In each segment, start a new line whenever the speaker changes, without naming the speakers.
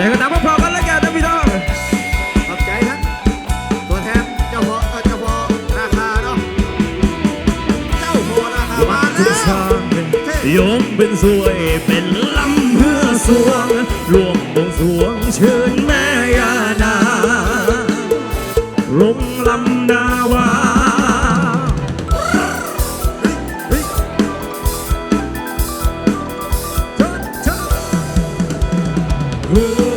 ใจก็ตามพร้อมๆกันแล้วกันนะพี่น้อง
ขอบใจทั้งตัวแทนเจ้าพ่อเออเจ้าพ่อราคาเนาะเจ้าพ่อราคามา
ทุ
แล้
ก
ว
ทางโยมเป็นสวยเป็นลำเพื่อสวงรวมบวงสรวงเชิญแม่ยานาลงลำนาวา
เ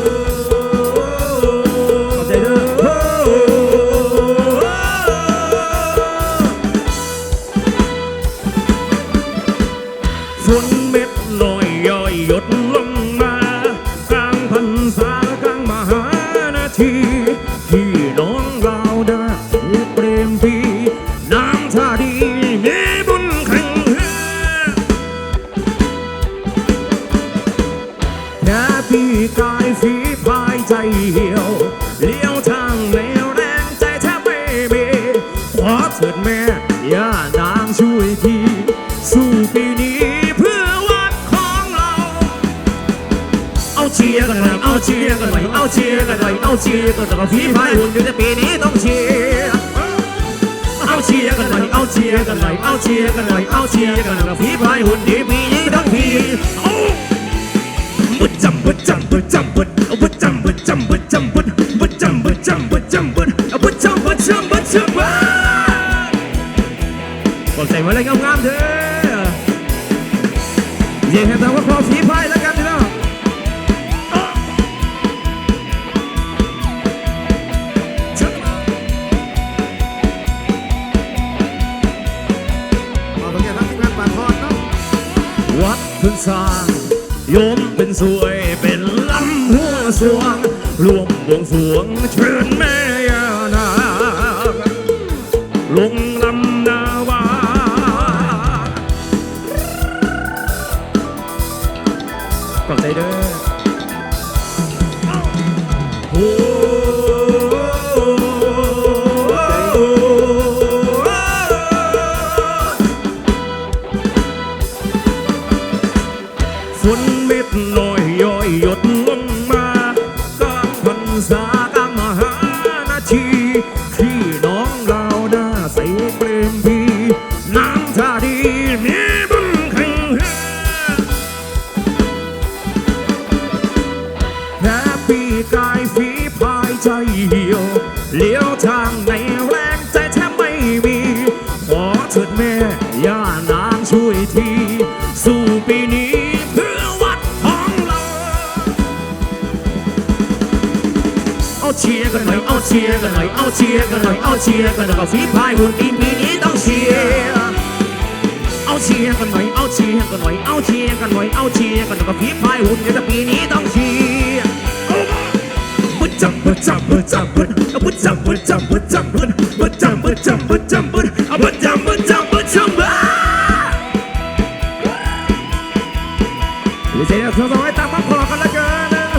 ฝ
นเม็ดลอยย่อยหยดลงมากลางพรรษากลางมหานาที ที่น้องเราได้เปรมปรีน้ำชาดีมีบุญแข่งเฮแค่พี่กายฝีพายใจเหี่ยวเลี้ยวทางแนวแรงใจแทบไม่มีขอเถิดแม่ย่านางช่วยที สู้ปีนี้ เอาเชียร์กันหน่อยเอาเชียร์กันหน่อยเอาเชียร์กันหน่อยฝีพายหุ่นอยู่ในปีนี้ต้องเชียร์เอาเชียร์กันหน่อยเอาเชียร์กันหน่อยเอาเชียร์กันหน่อยเอาเชียร์กันหน่อยฝีพายหุ่นดีปีนี้ต้องพีเอาบึดจำบึดจำบึดจำบึดบึดจำบึดจำบึดจำบึดบึดจำบึดจำบึดจำบึดบึดจำบึดจำบึดจำบึดกดใส่มาเลยงามๆเถอะเย่ให้ตาว่าขอฝีพายแล้วกัน พื้นสร้างโยมเป็นสวยเป็นลำหัวสวงรวมบวงสวงเชิญแม่ยานางลงลำ ฝนเม็ดน้อยย่อยหยดลงมากลางพรรษากลางมหานาทีที่น้องเราหน้าใสเปรมพีน้ำชาดีมีบุญแข่งเฮือแค่ปีกายฝีพายใจเหี่ยวเลี้ยวทางในแรงใจแทบไม่มี ขอเถิดแม่ย่านางช่วยที เอาเชียร์กันหน่อยเอาเชียร์กันหน่อยเอาเชียร์กันหน่อยเอาเชียร์กันหน่อยฝีพายหุ่นปีปีนี้ต้องเชียร์เอาเชียร์กันหน่อยเอาเชียร์กันหน่อยเอาเชียร์กันหน่อยเอาเชียร์กันหน่อยกับฝีพายหุ่นในปีนี้ต้องเชียร์บึดจับบึดจับบึดจับบึดเอาบึดจับบึดจับบึดจับบึดบึดจับบึดจับบึดจับบึดเอาบึดจับบึดจับบึดจับบึดดีเจเนี่ยเธอสองให้ตามมาพอกันแล้วกันนะ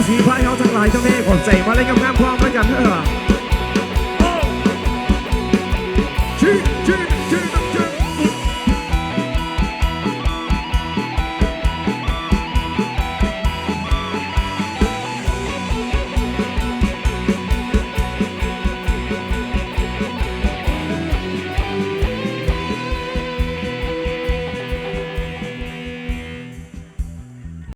สีพายเขาทั้งหลายทั้งนี้ขอนใจมาเล่นกับงานพร้อมแล้วกันเถอะ